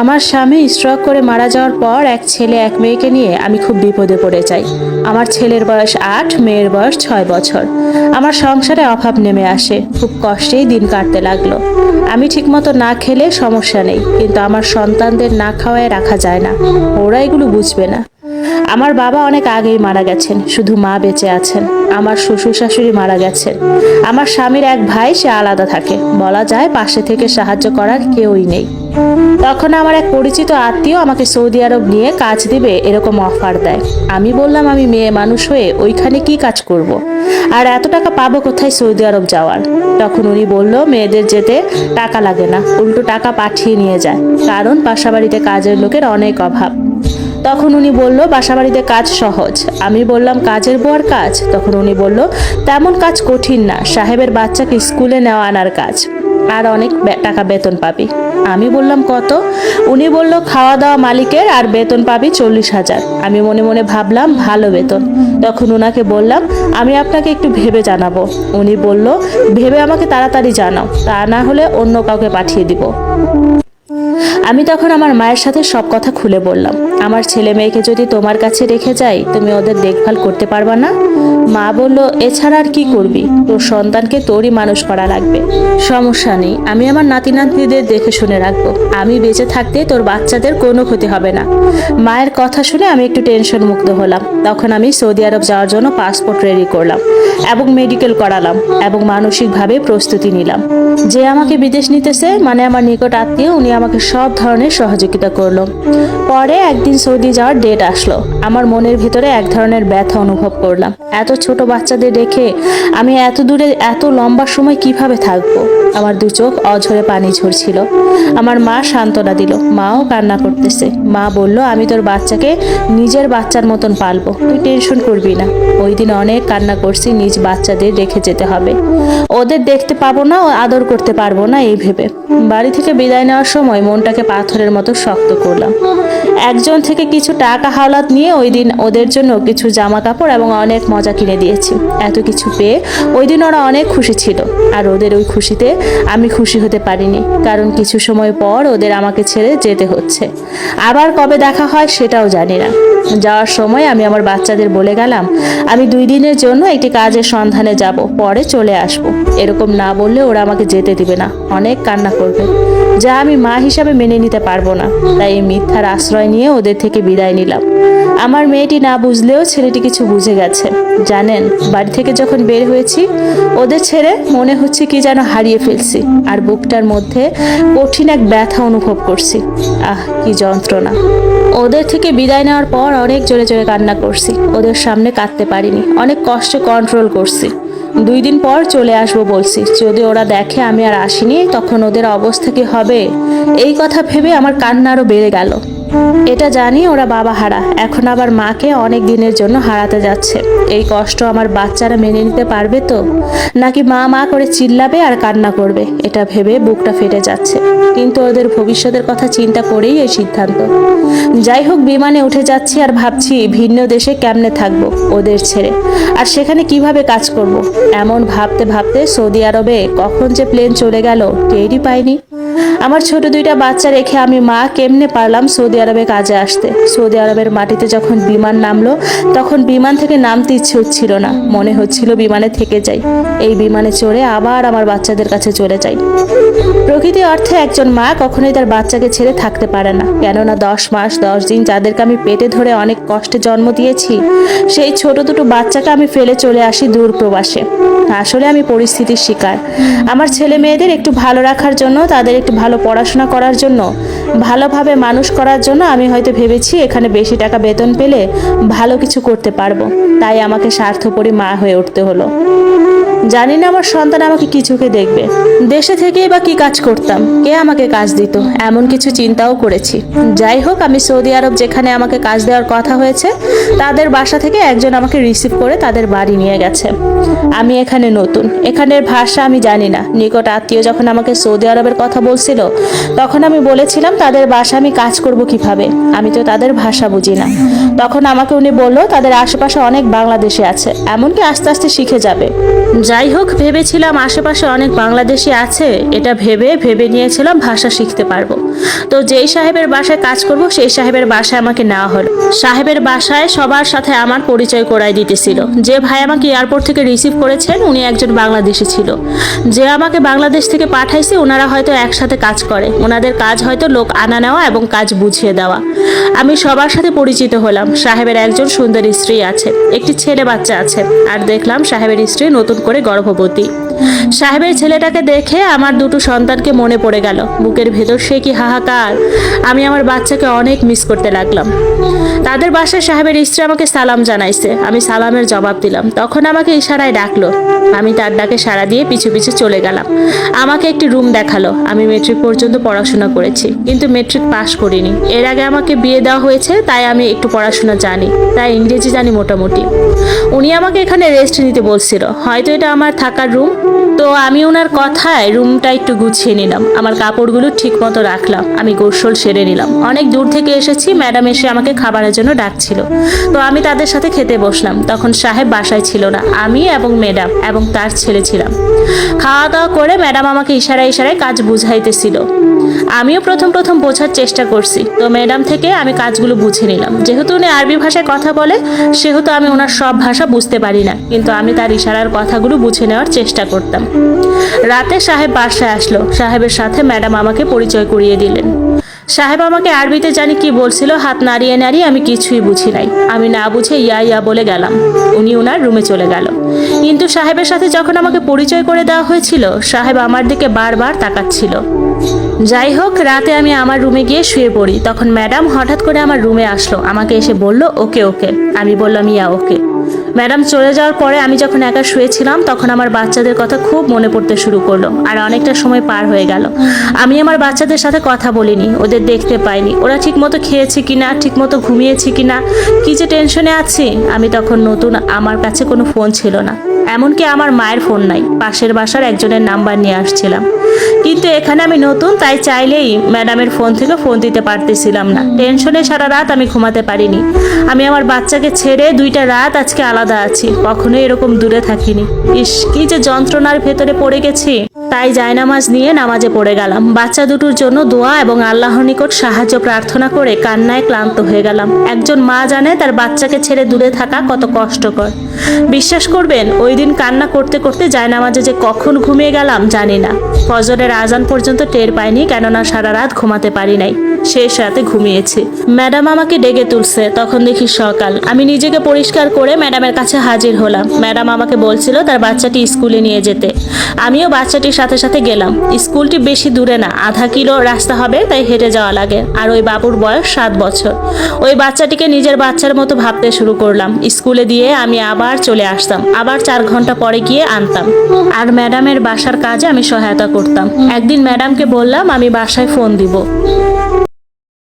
আমার স্বামী স্ট্রোক করে মারা যাওয়ার পর এক ছেলে, এক মেয়েকে নিয়ে আমি খুব বিপদে পড়ে যাই। আমার ছেলের বয়স আট, মেয়ের বয়স ছয় বছর। আমার সংসারে অভাব নেমে আসে। খুব কষ্টেই দিন কাটতে লাগল। আমি ঠিকমতো না খেলে সমস্যা নেই, কিন্তু আমার সন্তানদের না খাওয়ায় রাখা যায় না। ওরা এগুলো বুঝবে না। আমার বাবা অনেক আগেই মারা গেছেন, শুধু মা বেঁচে আছেন, আমার শ্বশুর শাশুড়ি মারা গেছেন। আমার স্বামীর এক ভাই, সে আলাদা থাকে। বলা যায় পাশে থেকে সাহায্য করার কেউই নেই। তখন আমার এক পরিচিত আত্মীয় আমাকে সৌদি আরব নিয়ে কাজ দিবে, এরকম অফার দেয়। আমি বললাম, আমি মেয়ে মানুষ হয়ে ওইখানে কি কাজ করব। আর এত টাকা পাবো কোথায় সৌদি আরব যাওয়ার? তখন উনি বলল, মেয়েদের যেতে টাকা লাগে না, উল্টো টাকা পাঠিয়ে নিয়ে যায়। কারণ পাশাবাড়িতে কাজের লোকের অনেক অভাব। তখন উনি বলল, বাসাবাড়িতে কাজ সহজ। আমি বললাম, কাজের বুয়ার কাজ? তখন উনি বলল, তেমন কাজ কঠিন না, সাহেবের বাচ্চাকে স্কুলে নেওয়া আনার কাজ, আর অনেক টাকা বেতন পাবি। আমি বললাম, কত? উনি বলল খাওয়া দাওয়া মালিকের আর বেতন পাবি চল্লিশ হাজার। আমি মনে মনে ভাবলাম, ভালো বেতন। তখন ওনাকে বললাম, আমি আপনাকে একটু ভেবে জানাব। উনি বলল, ভেবে আমাকে তাড়াতাড়ি জানাও, তা না হলে অন্য কাউকে পাঠিয়ে দিব। আমি তখন আমার মায়ের সাথে সব কথা খুলে বললাম। আমার ছেলে মেয়েকে যদি তোমার কাছে রেখে যাই তুমি ওদের দেখভাল করতে পারবা না? মা বলল, এছাড়া আর কি করবি? তোর সন্তানকে তোরই মানুষ করা লাগবে। সমস্যা নেই, আমি আমার নাতি নাতনিদের দেখে শুনে রাখব। আমি বেঁচে থাকতে তোর বাচ্চাদের কোনো ক্ষতি হবে না। মায়ের কথা শুনে আমি একটু টেনশন মুক্ত হলাম। তখন আমি সৌদি আরব যাওয়ার জন্য পাসপোর্ট রেডি করলাম এবং মেডিকেল করালাম এবং মানসিকভাবে প্রস্তুতি নিলাম। যে আমাকে বিদেশ নিতেছে মানে আমার নিকট আত্মীয়, উনি আমাকে সব ধরনের সহযোগিতা করল। পরে একদিন সৌদি যাওয়ার ডেট আসলো। আমার মনের ভিতরে এক ধরনের ব্যথা অনুভব করলাম। এত ছোট বাচ্চাদের রেখে আমি এত দূরে, এত লম্বা সময় কীভাবে থাকব? আমার দু চোখ অঝরে পানি ঝরছিল। আমার মা সান্ত্বনা দিল। মাও কান্না করতেছে। মা বলল, আমি তোর বাচ্চাকে নিজের বাচ্চার মতন পালবো। তুই টেনশন করবি না। ওই দিন অনেক কান্না করছি, নিজ বাচ্চাদের রেখে যেতে হবে। ওদের দেখতে পাবো না ও আদর করতে পারব না এই ভেবে। বাড়ি থেকে বিদায় নেওয়ার সময় মনটাকে পাথরের মতো শক্ত করলাম। একজন থেকে কিছু টাকা হাওলাত নিয়ে ওই দিন ওদের জন্য কিছু জামা কাপড় এবং অনেক মজা কিনে দিয়েছি। এত কিছু পেয়ে ওই দিন ওরা অনেক খুশি ছিল। আর ওদের ওই খুশিতে আমি খুশি হতে পারিনি, কারণ কিছু সময় পর ওদের আমাকে ছেড়ে যেতে হচ্ছে। আবার কবে দেখা হয় সেটাও জানি না। যাওয়ার সময় আমি আমার বাচ্চাদের বলে গেলাম, আমি দুই দিনের জন্য একটি কাজের সন্ধানে যাব, পরে চলে আসব। এরকম না বললে ওরা আমাকে যেতে দিবে না, অনেক কান্না করবে। যা আমি মা হিসাবে মেনে নিতে পারব না, তাই এই মিথ্যার আশ্রয় নিয়ে ওদের থেকে বিদায় নিলাম। আমার মেয়েটি না বুঝলেও ছেলেটি কিছু বুঝে গেছে। জানেন, বাড়ি থেকে যখন বের হয়েছি, ওদের ছেড়ে মনে হচ্ছে কি যেন হারিয়ে ফেলছি, আর বুকটার মধ্যে কঠিন এক ব্যথা অনুভব করছি। আহ, কি যন্ত্রণা। ওদের থেকে বিদায় নেওয়ার পর অনেক জোরে জোরে কান্না করছি, ওদের সামনে কাঁদতে পারিনি, অনেক কষ্টে কন্ট্রোল করছি। দুই দিন পর চলে আসব বলছি, যদি ওরা দেখে আমি আর আসিনি, তখন ওদের অবস্থা কি হবে? এই কথা ভেবে আমার কান্না আরও বেড়ে গেল। এটা জানি ওরা বাবা হারা। এখন আবার মাকে অনেক দিনের জন্য হারাতে যাচ্ছে। এই কষ্ট আমার বাচ্চারা মেনে নিতে পারবে তো? নাকি মা মা করে চিল্লাবে আর কান্না করবে? এটা ভেবে বুকটা ফেটে যাচ্ছে। কিন্তু ওদের ভবিষ্যতের কথা চিন্তা করেই এই সিদ্ধান্ত। যাই হোক, বিমানে উঠে যাচ্ছি আর ভাবছি ভিন্ন দেশে কেমনে থাকব ওদের ছেড়ে। আর সেখানে কীভাবে কাজ করব। এমন ভাবতে ভাবতে সৌদি আরবে কখন যে প্লেন চলে গেল, টেরই পাইনি। আমার ছোট দুইটা বাচ্চা রেখে আমি মা কেমনে পারলাম সৌদি আরবে কাজে আসতে? সৌদি আরবের মাটিতে যখন বিমান নামলো, তখন বিমান থেকে নামতে ইচ্ছে হচ্ছিল না। মনে হচ্ছিল বিমানে থেকে যাই। এই বিমানে চড়ে আবার আমার বাচ্চাদের কাছে চলে যাই। প্রকৃতি অর্থে একজন মা কখনোই তার বাচ্চাকে ছেড়ে থাকতে পারে না। কেননা দশ মাস, দশ দিন যাদেরকে আমি পেটে ধরে অনেক কষ্টে জন্ম দিয়েছি, সেই ছোট দুটো বাচ্চাকে আমি ফেলে চলে আসি দূর প্রবাসে। আসলে আমি পরিস্থিতির শিকার। আমার ছেলে মেয়েদের একটু ভালো রাখার জন্য, তাদের একটু ভালো পড়াশোনা করার জন্য, ভালোভাবে মানুষ করার জন্য আমি হয়তো ভেবেছি এখানে বেশি টাকা বেতন পেলে ভালো কিছু করতে পারব। তাই আমাকে স্বার্থপরী মা হয়ে উঠতে হলো। জানি না আমার সন্তান আমাকে কি চোখে দেখবে। দেশে থেকেই বা কি কাজ করতাম? কে আমাকে কাজ দিত? এমন কিছু চিন্তাও করেছি। যাই হোক, আমি সৌদি আরব যেখানে আমাকে কাজ দেওয়ার কথা হয়েছে, তাদের বাসা থেকে একজন আমাকে রিসিভ করে তাদের বাড়ি নিয়ে গেছে। আমি এখানে নতুন। এখানের ভাষা আমি জানি না। নিকট আত্মীয় যখন আমাকে সৌদি আরবের কথা বলছিল, তখন আমি বলেছিলাম, তাদের বাসা আমি কাজ করব কীভাবে? আমি তো তাদের ভাষা বুঝি না। তখন আমাকে উনি বলল, তাদের আশেপাশে অনেক বাংলাদেশে আছে। এমনকি আস্তে আস্তে শিখে যাবে। যাই হোক ভেবেছিলাম আশেপাশে অনেক বাংলাদেশি আছে। এটা ভেবে ভেবে নিয়েছিলাম ভাষা শিখতে পারব। তো যেই সাহেবের বাসায় কাজ করব, সেই সাহেবের বাসায় আমাকে নেওয়া হলো। সাহেবের বাসায় সবার সাথে আমার পরিচয় করাই দিতেছিল। যে ভাই আমাকে এয়ারপোর্ট থেকে রিসিভ করেছেন, উনি একজন বাংলাদেশি ছিল। যে আমাকে বাংলাদেশ থেকে পাঠাইছে ওনারা হয়তো একসাথে কাজ করে। ওনাদের কাজ হয়তো লোক আনা নেওয়া এবং কাজ বুঝিয়ে দেওয়া। আমি সবার সাথে পরিচিত হলাম। সাহেবের একজন সুন্দর স্ত্রী আছে, একটি ছেলে বাচ্চা আছে। আর দেখলাম সাহেবের স্ত্রী নতুন করে গর্ভবতী। সাহেবের ছেলেটাকে দেখে আমার দুটো সন্তানকে মনে পড়ে গেল। বুকের ভেতর সে কি হাহাকার। আমি আমার বাচ্চাকে অনেক মিস করতে লাগলাম। তাদের বাসায় সাহেবের স্ত্রী আমাকে সালাম জানাইছে। আমি সালামের জবাব দিলাম। তখন আমাকে ইশারায় ডাকলো। আমি তার ডাকে সাড়া দিয়ে পিছু পিছু চলে গেলাম। আমাকে একটি রুম দেখাল। আমি মেট্রিক পর্যন্ত পড়াশোনা করেছি, কিন্তু মেট্রিক পাশ করিনি। এর আগে আমাকে বিয়ে দেওয়া হয়েছে, তাই আমি একটু পড়াশোনা জানি। তাই ইংরেজি জানি মোটামুটি। উনি আমাকে এখানে রেস্ট নিতে বলছিল। হয়তো এটা আমার থাকার রুম Ooh. তো আমি ওনার কথায় রুমটা একটু গুছিয়ে নিলাম। আমার কাপড়গুলো ঠিক মতো রাখলাম। আমি গোসল সেরে নিলাম। অনেক দূর থেকে এসেছি, ম্যাডাম এসে আমাকে খাবারের জন্য ডাকছিল। তো আমি তাদের সাথে খেতে বসলাম। তখন সাহেব বাসায় ছিল না। আমি এবং ম্যাডাম এবং তার ছেলে ছিলাম। খাওয়া দাওয়া করে ম্যাডাম আমাকে ইশারায় ইশারায় কাজ বুঝাইতেছিল। আমিও প্রথম প্রথম বোঝার চেষ্টা করছি। তো ম্যাডাম থেকে আমি কাজগুলো বুঝে নিলাম। যেহেতু উনি আরবি ভাষায় কথা বলে, সেহেতু আমি ওনার সব ভাষা বুঝতে পারি না। কিন্তু আমি তার ইশারার কথাগুলো বুঝে নেওয়ার চেষ্টা করতাম। রাতে সাহেব বাসায় আসলো। সাহেবের সাথে ম্যাডাম আমাকে পরিচয় করিয়ে দিলেন। সাহেব আমাকে আরবিতে জানি কি বলছিল, হাত নাড়িয়ে নাড়িয়ে আমি কিছুই বুঝি নাই। আমি না বুঝে ইয়া ইয়া বলে গেলাম। উনি ওনার রুমে চলে গেল। কিন্তু সাহেবের সাথে যখন আমাকে পরিচয় করে দেওয়া হয়েছিল, সাহেব আমার দিকে বারবার তাকাচ্ছিল। যাই হোক, রাতে আমি আমার রুমে গিয়ে শুয়ে পড়ি। তখন ম্যাডাম হঠাৎ করে আমার রুমে আসলো। আমাকে এসে বলল, ওকে ওকে। আমি বললাম, ইয়া, ওকে। ম্যাডাম চলে যাওয়ার পরে আমি যখন একা শুয়েছিলাম, তখন আমার বাচ্চাদের কথা খুব মনে পড়তে শুরু করল আর অনেকটা সময় পার হয়ে গেল। আমি আমার বাচ্চাদের সাথে কথা বলিনি, ওদের দেখতে পাইনি। ওরা ঠিকমতো খেয়েছে কি না ঠিকমতো ঘুমিয়েছে কিনা, কি যে টেনশনে আছি, আমি তখন নতুন, আমার কাছে কোনো ফোন ছিল না। এমনকি আমার মায়ের ফোন নাই। পাশের বাসার একজনের নাম্বার নিয়ে আসছিলাম। কিন্তু এখানে আমি নতুন, তাই চাইলেই ম্যাডামের ফোন থেকে ফোন দিতে পারতেছিলাম না। টেনশনে সারা রাত আমি ঘুমাতে পারিনি। আমি আমার বাচ্চাকে ছেড়ে দুইটা রাত আজকে আলাদা আছি। কখনোই এরকম দূরে থাকিনি। ইস, কি যে যন্ত্রণার ভেতরে পড়ে গেছি। তাই জায়নামাজ নিয়ে নামাজে পড়ে গেলাম। বাচ্চা দুটোর জন্য দোয়া এবং আল্লাহর নিকট সাহায্য প্রার্থনা করে কান্নায় ক্লান্ত হয়ে গেলাম। একজন মা জানে তার বাচ্চাকে ছেড়ে দূরে থাকা কত কষ্টকর। বিশ্বাস করবেন, ওই দিন কান্না করতে করতে জায়নামাজে যে কখন ঘুমিয়ে গেলাম জানি না। ফজরের আজান পর্যন্ত টের পাইনি, কেননা সারা রাত ঘুমাতে পারি নাই। শেষ রাতে ঘুমিয়েছি। ম্যাডাম আমাকে ডেকে তুলছে। তখন দেখি সকাল। আমি নিজেকে পরিষ্কার করে ম্যাডামের কাছে হাজির হলাম। ম্যাডাম আমাকে বলছিল তার বাচ্চাটি স্কুলে নিয়ে যেতে। আমিও বাচ্চাটির সাথে সাথে গেলাম। স্কুলটি বেশি দূরে না, আধা কিলো রাস্তা হবে, তাই হেঁটে যাওয়া লাগে। আর ওই বাবুর বয়স সাত বছর। ওই বাচ্চাটিকে নিজের বাচ্চার মতো ভাবতে শুরু করলাম। স্কুলে দিয়ে আমি আবার চলে আসতাম। আবার চার ঘণ্টা পরে গিয়ে আনতাম। আর ম্যাডামের বাসার কাজে আমি সহায়তা করতাম। একদিন ম্যাডামকে বললাম, আমি বাসায় ফোন দিব।